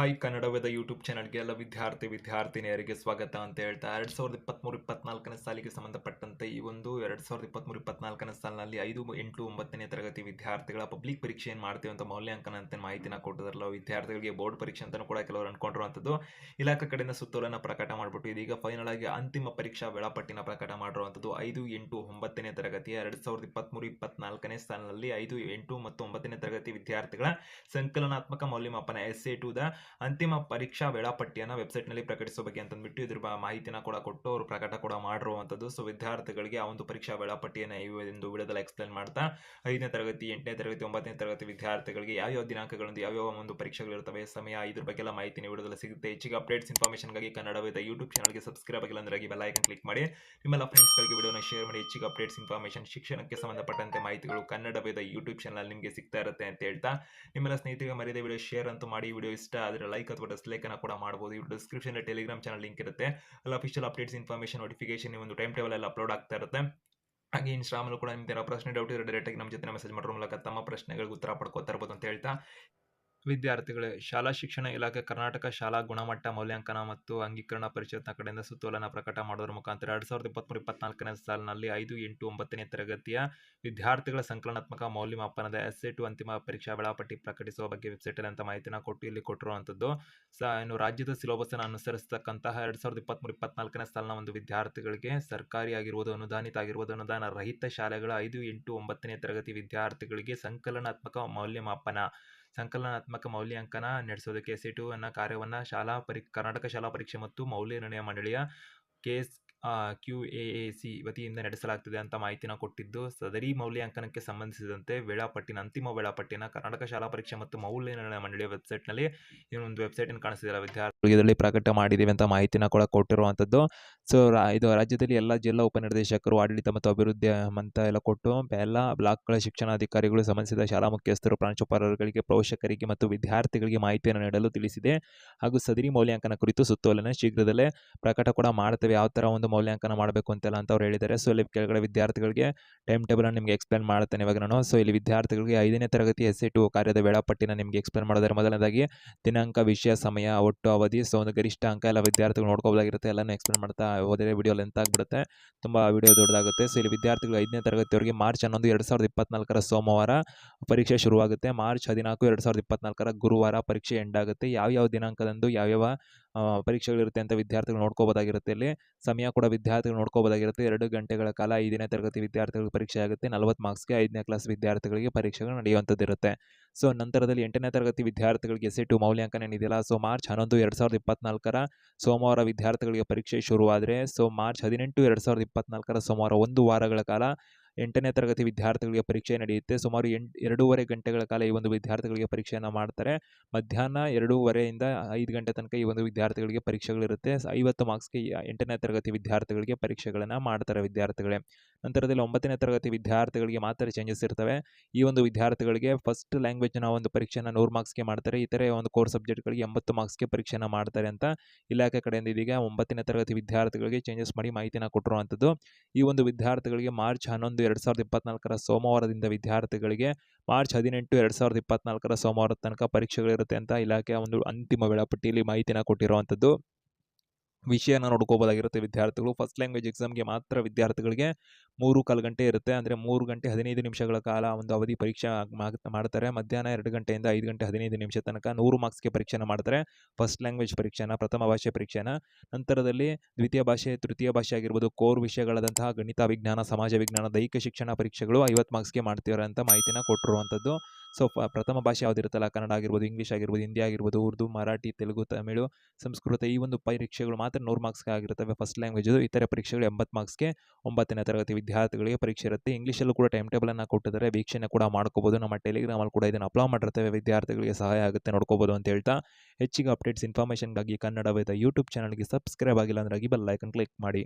Hi Kannada Veda YouTube ಚಾನಲ್ಗೆ ಎಲ್ಲ ವಿದ್ಯಾರ್ಥಿ, ವಿದ್ಯಾರ್ಥಿನಿಯರಿಗೆ ಸ್ವಾಗತ ಅಂತ ಹೇಳ್ತಾ ಎರಡು ಸಾವಿರದ ಇಪ್ಪತ್ತ್ಮೂರು ಇಪ್ಪತ್ನಾಲ್ಕನೇ ಸಾಲಿಗೆ ಸಂಬಂಧಪಟ್ಟಂತೆ ಈ ಒಂದು ಎರಡು ಸಾವಿರದ ಇಪ್ಪತ್ತ್ಮೂರು ಇಪ್ಪತ್ನಾಲ್ಕನೇ ಸಾಲಿನಲ್ಲಿ ಐದು, ಎಂಟು, ಒಂಬತ್ತನೇ ತರಗತಿ ವಿದ್ಯಾರ್ಥಿಗಳ ಪಬ್ಲಿಕ್ ಪರೀಕ್ಷೆ ಏನು ಮಾಡ್ತೀವಿ ಅಂತ ಮೌಲ್ಯಾಂಕನ ಅಂತ ಮಾಹಿತಿನ ಕೊಟ್ಟಿದ್ರಲ್ಲ, ವಿದ್ಯಾರ್ಥಿಗಳಿಗೆ ಬೋರ್ಡ್ ಪರೀಕ್ಷೆ ಅಂತಲೂ ಕೂಡ ಕೆಲವರು ಅನ್ಕೊಂಡಿರುವಂಥದ್ದು ಇಲಾಖೆ ಕಡೆಯಿಂದ ಸುತ್ತೋಲನ್ನು ಪ್ರಕಟ ಮಾಡಿಬಿಟ್ಟು ಇದೀಗ ಫೈನಲ್ ಆಗಿ ಅಂತಿಮ ಪರೀಕ್ಷಾ ವೇಳಾಪಟ್ಟಿನ ಪ್ರಕಟ ಮಾಡಿರುವಂಥದ್ದು. ಐದು, ಎಂಟು, ಒಂಬತ್ತನೇ ತರಗತಿಯ ಎರಡು ಸಾವಿರದ ಇಪ್ಪತ್ತ್ಮೂರು ಇಪ್ಪತ್ನಾಲ್ಕನೇ ಸಾಲಿನಲ್ಲಿ ಐದು, ಎಂಟು ಮತ್ತು ಒಂಬತ್ತನೇ ತರಗತಿ ವಿದ್ಯಾರ್ಥಿಗಳ ಸಂಕಲನಾತ್ಮಕ ಮೌಲ್ಯಮಾಪನ ಎಸ್ ಎ ಟು ದ ಅಂತಿಮ ಪರೀಕ್ಷಾ ವೇಳಾಪಟ್ಟಿಯನ್ನು ವೆಬ್ಸೈಟ್ನಲ್ಲಿ ಪ್ರಕಟಿಸೋ ಬಗ್ಗೆ ಅಂತಂದ್ಬಿಟ್ಟು ಇದ್ರ ಮಾಹಿತಿನ ಕೂಡ ಕೊಟ್ಟು ಅವರು ಪ್ರಕಟ ಕೂಡ ಮಾಡಿರುವಂಥದ್ದು ಸೊ ವಿದ್ಯಾರ್ಥಿಗಳಿಗೆ ಆ ಒಂದು ಪರೀಕ್ಷಾ ವೇಳಾಪಟ್ಟಿಯನ್ನು ಎಂದು ವಿಡಿಯೋದಲ್ಲಿ ಎಕ್ಸ್ಪ್ಲೇನ್ ಮಾಡ್ತಾ, ಐದನೇ ತರಗತಿ, ಎಂಟನೇ ತರಗತಿ, ಒಂಬತ್ತನೇ ತರಗತಿ ವಿದ್ಯಾರ್ಥಿಗಳಿಗೆ ಯಾವ್ಯಾವ ದಿನಾಂಕಗಳಂದು ಯಾವ್ಯಾವ ಒಂದು ಪರೀಕ್ಷೆಗಳು ಇರ್ತವೆ, ಸಮಯ ಇದ್ರ ಬಗ್ಗೆ ಎಲ್ಲ ಮಾಹಿತಿ ವಿಡಿಯೋದಲ್ಲಿ ಸಿಗುತ್ತೆ. ಹೆಚ್ಚಿಗೆ ಅಪ್ಡೇಟ್ಸ್ ಇನ್ಫಾರ್ಮೇಷನ್ಗಾಗಿ ಕನ್ನಡವೇದ ಯೂಟ್ಯೂಬ್ ಚಾನಲ್ಗೆ ಸಬ್ಸ್ಕ್ರೈಬ್ ಆಗಿಲ್ಲ ಅಂದ್ರೆ ಬೆಲ್ ಐಕನ್ ಕ್ಲಿಕ್ ಮಾಡಿ. ನಿಮ್ಮೆಲ್ಲ ಫ್ರೆಂಡ್ಸ್ಗಳಿಗೆ ವಿಡಿಯೋನ ಶೇರ್ ಮಾಡಿ. ಹೆಚ್ಚಿಗೆ ಅಪ್ಡೇಟ್ಸ್ ಇನ್ಫಾರ್ಮೇಷನ್ ಶಿಕ್ಷಣಕ್ಕೆ ಸಂಬಂಧಪಟ್ಟಂತೆ ಮಾಹಿತಿಗಳು ಕನ್ನಡವೇದ ಯೂಟ್ಯೂಬ್ ಚಾನಲ್ ನಿಮಗೆ ಸಿಗ್ತಾ ಇರುತ್ತೆ ಅಂತ ಹೇಳ್ತಾ. ನಿಮ್ಮೆಲ್ಲ ಸ್ನೇಹಿತರಿಗೆ ಮರೆಯದೆ ವಿಡಿಯೋ ಶೇರ್ ಅಂತೂ ಮಾಡಿ. ವಿಡಿಯೋ ಇಷ್ಟ ಆದರೆ ಲೈಕ್ ಅಥವಾ ಡಿಸ್ಲೈಕ್ ಅನ್ನ ಕೂಡ ಮಾಡಬಹುದು ಈ ಡಿಸ್ಕ್ರಿಪ್ಷನ್ ಟೆಲಿಗ್ರಾಮ್ ಚಾನಲ್ ಲಿಂಕ್ ಇರುತ್ತೆ. ಅಲ್ಲಿ ಅಫಿಷಿಯಲ್ ಅಪ್ಡೇಟ್ಸ್ ಇನ್ಫಾರ್ಮೇಷನ್ ನೋಟಿಫಿಕೇಶನ್ ಒಂದು ಟೈಮ್ ಟೇಬಲ್ ಎಲ್ಲ ಅಪ್ಲೋಡ್ ಆಗ್ತಾ ಇರುತ್ತೆ. ಹಾಗೆ ಇನ್ಸ್ಟಾಮಲ್ಲೂ ಕೂಡ ನಿಮ್ಗೆ ಪ್ರಶ್ನೆ ಡೌಟ್ ಇರೋ ಡೈರೆಕ್ಟ್ ನಮ್ಮ ಜೊತೆ ಮೆಸೇಜ್ ಮಾಡೋ ಮೂಲಕ ತಮ್ಮ ಪ್ರಶ್ನೆಗಳಿಗೆ ಉತ್ತರ ಪಡ್ಕೋತಾ ಅಂತ ಹೇಳ್ತಾ. ವಿದ್ಯಾರ್ಥಿಗಳೇ, ಶಾಲಾ ಶಿಕ್ಷಣ ಇಲಾಖೆ ಕರ್ನಾಟಕ ಶಾಲಾ ಗುಣಮಟ್ಟ ಮೌಲ್ಯಾಂಕನ ಮತ್ತು ಅಂಗೀಕರಣ ಪರಿಷತ್ನ ಕಡೆಯಿಂದ ಸುತ್ತೋಲನ ಪ್ರಕಟ ಮಾಡೋದ್ರ ಮುಖಾಂತರ ಎರಡು ಸಾವಿರದ ಇಪ್ಪತ್ತ್ಮೂರು ಇಪ್ಪತ್ನಾಲ್ಕನೇ ಸಾಲಿನಲ್ಲಿ ಐದು, ಎಂಟು, ಒಂಬತ್ತನೇ ತರಗತಿಯ ವಿದ್ಯಾರ್ಥಿಗಳ ಸಂಕಲನಾತ್ಮಕ ಮೌಲ್ಯಮಾಪನದ ಎಸ್ ಎ ಟು ಅಂತಿಮ ಪರೀಕ್ಷಾ ವೇಳಾಪಟ್ಟಿ ಪ್ರಕಟಿಸುವ ಬಗ್ಗೆ ವೆಬ್ಸೈಟಲ್ಲಿ ಅಂತ ಮಾಹಿತಿನ ಕೊಟ್ಟು ಇಲ್ಲಿ ಕೊಟ್ಟಿರುವಂಥದ್ದು. ಸ, ಇನ್ನು ರಾಜ್ಯದ ಸಿಲೋಬಸ್ಸನ್ನು ಅನುಸರಿಸತಕ್ಕಂತಹ ಎರಡು ಸಾವಿರದ ಇಪ್ಪತ್ತ್ಮೂರು ಇಪ್ಪತ್ನಾಲ್ಕನೇ ಸಾಲಿನ ಒಂದು ವಿದ್ಯಾರ್ಥಿಗಳಿಗೆ ಸರ್ಕಾರಿ ಆಗಿರುವುದು ಅನುದಾನಿತ ಆಗಿರುವುದು ಅನುದಾನ ರಹಿತ ಶಾಲೆಗಳ ಐದು, ಎಂಟು, ಒಂಬತ್ತನೇ ತರಗತಿ ವಿದ್ಯಾರ್ಥಿಗಳಿಗೆ ಸಂಕಲನಾತ್ಮಕ ಮೌಲ್ಯಮಾಪನ. ಸಂಕಲನಾತ್ಮಕ ಮೌಲ್ಯಾಂಕನ ನಡೆಸೋದಕ್ಕೆ ಎಸ್ ಟು ಅನ್ನೋ ಕಾರ್ಯವನ್ನು ಶಾಲಾ ಪರಿ, ಕರ್ನಾಟಕ ಶಾಲಾ ಪರೀಕ್ಷೆ ಮತ್ತು ಮೌಲ್ಯ ನಿರ್ಣಯ ಮಂಡಳಿಯ K S Q A A C ವತಿಯಿಂದ ನಡೆಸಲಾಗ್ತಿದೆ ಅಂತ ಮಾಹಿತಿನ ಕೊಟ್ಟಿದ್ದು, ಸದರಿ ಮೌಲ್ಯಾಂಕನಕ್ಕೆ ಸಂಬಂಧಿಸಿದಂತೆ ವೇಳಾಪಟ್ಟಿನ, ಅಂತಿಮ ವೇಳಾಪಟ್ಟಿನ ಕರ್ನಾಟಕ ಶಾಲಾ ಪರೀಕ್ಷೆ ಮತ್ತು ಮೌಲ್ಯ ನಿರ್ಣಯ ಮಂಡಳಿಯ ವೆಬ್ಸೈಟ್ನಲ್ಲಿ ಇನ್ನೊಂದು ಒಂದು ವೆಬ್ಸೈಟನ್ನು ಕಾಣಿಸ್ತಿದೆಯಲ್ಲ ವಿದ್ಯಾರ್ಥಿಗಳಿಗೆ ಪ್ರಕಟ ಮಾಡಿದ್ದೀವಿ ಅಂತ ಮಾಹಿತಿನ ಕೂಡ ಕೊಟ್ಟಿರುವಂಥದ್ದು. ಸೊ ಇದು ರಾಜ್ಯದಲ್ಲಿ ಎಲ್ಲ ಜಿಲ್ಲಾ ಉಪನಿರ್ದೇಶಕರು, ಆಡಳಿತ ಮತ್ತು ಅಭಿವೃದ್ಧಿ ಅಂತ ಎಲ್ಲ ಕೊಟ್ಟು, ಎಲ್ಲ ಬ್ಲಾಕ್ಗಳ ಶಿಕ್ಷಣಾಧಿಕಾರಿಗಳು, ಸಂಬಂಧಿಸಿದ ಶಾಲಾ ಮುಖ್ಯಸ್ಥರು, ಪ್ರಾಂಶುಪಾಲರುಗಳಿಗೆ, ಪೋಷಕರಿಗೆ ಮತ್ತು ವಿದ್ಯಾರ್ಥಿಗಳಿಗೆ ಮಾಹಿತಿಯನ್ನು ನೀಡಲು ತಿಳಿಸಿದೆ. ಹಾಗೂ ಸದರಿ ಮೌಲ್ಯಾಂಕನ ಕುರಿತು ಸುತ್ತೋಲನೆ ಶೀಘ್ರದಲ್ಲೇ ಪ್ರಕಟ ಕೂಡ ಮಾಡ್ತೇವೆ. ಯಾವ ಥರ ಒಂದು ಮೌಲ್ಯಾಂಕನ ಮಾಡಬೇಕು ಅಂತೆಲ್ಲ ಅಂತ ಅವ್ರು ಹೇಳಿದ್ದಾರೆ. ಸೊ ಇಲ್ಲಿ ಕೆಳಗಡೆ ವಿದ್ಯಾರ್ಥಿಗಳಿಗೆ ಟೈಮ್ ಟೇಬಲನ್ನು ನಿಮಗೆ ಎಕ್ಸ್ಪ್ಲೇನ್ ಮಾಡ್ತೇನೆ ಇವಾಗ ನಾನು. ಸೊ ಇಲ್ಲಿ ವಿದ್ಯಾರ್ಥಿಗಳಿಗೆ ಐದನೇ ತರಗತಿ ಎಸ್ ಟು ಕಾರ್ಯದ ವೇಳಾಪಟ್ಟಿನ ನಿಮಗೆ ಎಕ್ಸ್ಪ್ಲೇನ್ ಮಾಡೋದ್ರ ಮೊದಲನೇದಾಗಿ ದಿನಾಂಕ, ವಿಷಯ, ಸಮಯ, ಒಟ್ಟು ಅವಧಿ ಸೊ ಒಂದು ಗರಿಷ್ಠ ಅಂಕ ಎಲ್ಲ ವಿದ್ಯಾರ್ಥಿಗಳು ನೋಡ್ಕೋಬೋದಾಗಿರುತ್ತೆ. ಎಲ್ಲನೂ ಎಕ್ಸ್ಪ್ಲೇನ್ ಮಾಡ್ತಾ ಹೋದರೆ ವಿಡಿಯೋ ಲೆಂತ್ ಆಗಿಬಿಡುತ್ತೆ. ತುಂಬ ವಿಡಿಯೋ ದೊಡ್ಡದಾಗುತ್ತೆ. ಸೊ ಇಲ್ಲಿ ವಿದ್ಯಾರ್ಥಿಗಳು ಐದನೇ ತರಗತಿಯವರಿಗೆ ಮಾರ್ಚ್ ಹನ್ನೊಂದು, ಎರಡು ಸಾವಿರದ ಇಪ್ಪತ್ನಾಲ್ಕರ ಸೋಮವಾರ ಪರೀಕ್ಷೆ ಶುರುವಾಗುತ್ತೆ. ಮಾರ್ಚ್ ಹದಿನಾಲ್ಕು, ಎರಡು ಸಾವಿರದ ಇಪ್ಪತ್ನಾಲ್ಕರ ಗುರುವಾರ ಪರೀಕ್ಷೆ ಎಂಡ್ ಆಗುತ್ತೆ. ಯಾವ್ಯಾವ ದಿನಾಂಕದಂದು, ಯಾವ್ಯಾವ ಪರೀಕ್ಷೆಗಳಿರುತ್ತೆ ಅಂತ ವಿದ್ಯಾರ್ಥಿಗಳು ನೋಡ್ಕೋಬೋದಾಗಿರುತ್ತೆ ಇಲ್ಲಿ. ಸಮಯ ಕೂಡ ವಿದ್ಯಾರ್ಥಿಗಳು ನೋಡ್ಕೋಬೋದಾಗಿರುತ್ತೆ. ಎರಡು ಗಂಟೆಗಳ ಕಾಲ ಐದನೇ ತರಗತಿ ವಿದ್ಯಾರ್ಥಿಗಳಿಗೆ ಪರೀಕ್ಷೆ ಆಗುತ್ತೆ. ನಲವತ್ತು ಮಾರ್ಕ್ಸ್ಗೆ ಐದನೇ ಕ್ಲಾಸ್ ವಿದ್ಯಾರ್ಥಿಗಳಿಗೆ ಪರೀಕ್ಷೆಗಳು ನಡೆಯುವಂಥದ್ದಿರುತ್ತೆ. ಸೊ, ನಂತರದಲ್ಲಿ ಎಂಟನೇ ತರಗತಿ ವಿದ್ಯಾರ್ಥಿಗಳಿಗೆ ಎಸ್ ಟು ಮೌಲ್ಯಾಂಕನ ಏನಿದೆಯಲ್ಲ, ಸೊ ಮಾರ್ಚ್ ಹನ್ನೊಂದು ಎರಡು ಸಾವಿರದ ಇಪ್ಪತ್ನಾಲ್ಕರ ಸೋಮವಾರ ವಿದ್ಯಾರ್ಥಿಗಳಿಗೆ ಪರೀಕ್ಷೆ ಶುರುವಾದರೆ, ಸೊ ಮಾರ್ಚ್ ಹದಿನೆಂಟು ಎರಡು ಸಾವಿರದ ಇಪ್ಪತ್ನಾಲ್ಕರ ಸೋಮವಾರ ಒಂದು ವಾರಗಳ ಕಾಲ ಎಂಟನೇ ತರಗತಿ ವಿದ್ಯಾರ್ಥಿಗಳಿಗೆ ಪರೀಕ್ಷೆ ನಡೆಯುತ್ತೆ. ಸುಮಾರು ಎಂಟು ಎರಡೂವರೆ ಗಂಟೆಗಳ ಕಾಲ ಈ ಒಂದು ವಿದ್ಯಾರ್ಥಿಗಳಿಗೆ ಪರೀಕ್ಷೆಯನ್ನು ಮಾಡ್ತಾರೆ. ಮಧ್ಯಾಹ್ನ ಎರಡೂವರೆಯಿಂದ ಐದು ಗಂಟೆ ತನಕ ಈ ಒಂದು ವಿದ್ಯಾರ್ಥಿಗಳಿಗೆ ಪರೀಕ್ಷೆಗಳಿರುತ್ತೆ. ಐವತ್ತು ಮಾರ್ಕ್ಸ್ಗೆ ಎಂಟನೇ ತರಗತಿ ವಿದ್ಯಾರ್ಥಿಗಳಿಗೆ ಪರೀಕ್ಷೆಗಳನ್ನು ಮಾಡ್ತಾರೆ ವಿದ್ಯಾರ್ಥಿಗಳೇ. ನಂತರದಲ್ಲಿ ಒಂಬತ್ತನೇ ತರಗತಿ ವಿದ್ಯಾರ್ಥಿಗಳಿಗೆ ಮಾತ್ರ ಚೇಂಜಸ್ ಇರ್ತವೆ. ಈ ಒಂದು ವಿದ್ಯಾರ್ಥಿಗಳಿಗೆ ಫಸ್ಟ್ ಲ್ಯಾಂಗ್ವೇಜ್ನ ಒಂದು ಪರೀಕ್ಷೆನ ನೂರು ಮಾರ್ಕ್ಸ್ಗೆ ಮಾಡ್ತಾರೆ. ಇತರೆ ಒಂದು ಕೋರ್ ಸಬ್ಜೆಕ್ಟ್ಗಳಿಗೆ ಎಂಬತ್ತು ಮಾರ್ಕ್ಸ್ಗೆ ಪರೀಕ್ಷೆನ ಮಾಡ್ತಾರೆ ಅಂತ ಇಲಾಖೆ ಕಡೆಯಿಂದ ಇದೀಗ ಒಂಬತ್ತನೇ ತರಗತಿ ವಿದ್ಯಾರ್ಥಿಗಳಿಗೆ ಚೇಂಜಸ್ ಮಾಡಿ ಮಾಹಿತಿನ ಕೊಟ್ಟಿರುವಂಥದ್ದು. ಈ ಒಂದು ವಿದ್ಯಾರ್ಥಿಗಳಿಗೆ ಮಾರ್ಚ್ ಹನ್ನೊಂದು ಎರಡು ಸಾವಿರದ ಇಪ್ಪತ್ತ್ನಾಲ್ಕರ ಸೋಮವಾರದಿಂದ ವಿದ್ಯಾರ್ಥಿಗಳಿಗೆ ಮಾರ್ಚ್ ಹದಿನೆಂಟು ಎರಡು ಸಾವಿರದ ಇಪ್ಪತ್ನಾಲ್ಕರ ಸೋಮವಾರದ ತನಕ ಪರೀಕ್ಷೆಗಳಿರುತ್ತೆ ಅಂತ ಇಲಾಖೆಯ ಒಂದು ಅಂತಿಮ ವೇಳಾಪಟ್ಟಿಯಲ್ಲಿ ಮಾಹಿತಿನ ಕೊಟ್ಟಿರುವಂಥದ್ದು. ವಿಷಯನ ನೋಡ್ಕೋಬೋದಾಗಿರುತ್ತೆ ವಿದ್ಯಾರ್ಥಿಗಳು. ಫಸ್ಟ್ ಲ್ಯಾಂಗ್ವೇಜ್ ಎಕ್ಸಾಮ್ಗೆ ಮಾತ್ರ ವಿದ್ಯಾರ್ಥಿಗಳಿಗೆ ಮೂರು ಕಾಲು ಗಂಟೆ ಇರುತ್ತೆ. ಅಂದರೆ ಮೂರು ಗಂಟೆ ಹದಿನೈದು ನಿಮಿಷಗಳ ಕಾಲ ಒಂದು ಅವಧಿ ಪರೀಕ್ಷೆ ಮಾಡ್ತಾರೆ. ಮಧ್ಯಾಹ್ನ ಎರಡು ಗಂಟೆಯಿಂದ ಐದು ಗಂಟೆ ಹದಿನೈದು ನಿಮಿಷ ತನಕ ನೂರು ಮಾರ್ಕ್ಸ್ಗೆ ಪರೀಕ್ಷೆನ ಮಾಡ್ತಾರೆ. ಫಸ್ಟ್ ಲ್ಯಾಂಗ್ವೇಜ್ ಪರೀಕ್ಷೆನ, ಪ್ರಥಮ ಭಾಷೆ ಪರೀಕ್ಷೆನ. ನಂತರದಲ್ಲಿ ದ್ವಿತೀಯ ಭಾಷೆ, ತೃತೀಯ ಭಾಷೆ ಆಗಿರ್ಬೋದು, ಕೋರ್ ವಿಷಯಗಳಾದಂತಹ ಗಣಿತ ವಿಜ್ಞಾನ, ಸಮಾಜ ವಿಜ್ಞಾನ, ದೈಹಿಕ ಶಿಕ್ಷಣ ಪರೀಕ್ಷೆಗಳು ಐವತ್ತು ಮಾರ್ಕ್ಸ್ಗೆ ಮಾಡ್ತೀವ್ರೆ ಅಂತ ಮಾಹಿತಿನ ಕೊಟ್ಟಿರುವಂಥದ್ದು ಸೊ ಪ್ರಥಮ ಭಾಷೆ ಯಾವುದಿರುತ್ತಲ್ಲ ಕನ್ನಡ ಆಗಿರ್ಬೋದು, ಇಂಗ್ಲೀಷ್ ಆಗಿರ್ಬೋದು, ಹಿಂದಿ ಆಗಿರ್ಬೋದು, ಉರ್ದು, ಮರಾಠಿ, ತೆಲುಗು, ತಮಿಳು, ಸಂಸ್ಕೃತ ಈ ಒಂದು ಪರೀಕ್ಷೆಗಳು ಮಾತ್ರ ನೂರು ಮಾರ್ಕ್ಸ್ಗೆ ಆಗಿರ್ತವೆ ಫಸ್ಟ್ ಲ್ಯಾಂಗ್ವೇಜು ಇತರ ಪರೀಕ್ಷೆಗಳು ಎಂಬತ್ತು ಮಾರ್ಕ್ಸ್ಗೆ ಒಂಬತ್ತನೇ ತರಗತಿ ವಿದ್ಯಾರ್ಥಿಗಳಿಗೆ ಪರೀಕ್ಷೆ ಇರುತ್ತೆ. ಇಂಗ್ಲೀಷಲ್ಲೂ ಕೂಡ ಟೈಮ್ ಟೇಬಲನ್ನು ಕೊಟ್ಟಿದ್ದಾರೆ. ವೀಕ್ಷಣೆ ಕೂಡ ಮಾಡ್ಕೋಬೋದು. ನಮ್ಮ ಟೆಲಿಗ್ರಾಮಲ್ಲಿ ಕೂಡ ಇದನ್ನು ಅಪ್ಲೋಡ್ ಮಾಡಿರ್ತೇವೆ. ವಿದ್ಯಾರ್ಥಿಗಳಿಗೆ ಸಹಾಯ ಆಗುತ್ತೆ ನೋಡ್ಕೋಬೋದು ಅಂತ ಹೇಳ್ತಾ, ಹೆಚ್ಚಿಗೆ ಅಪ್ಡೇಟ್ಸ್ ಇನ್ಫಾರ್ಮೇಷನ್ಗಾಗಿ ಕನ್ನಡ ವೇದ ಯೂಟ್ಯೂಬ್ ಚಾನಲ್ಗೆ ಸಬ್ಸ್ಕ್ರೈಬ್ ಆಗಿಲ್ಲ ಅಂದ್ರೆ ಬೆಲ್ ಐಕನ್ ಕ್ಲಿಕ್ ಮಾಡಿ.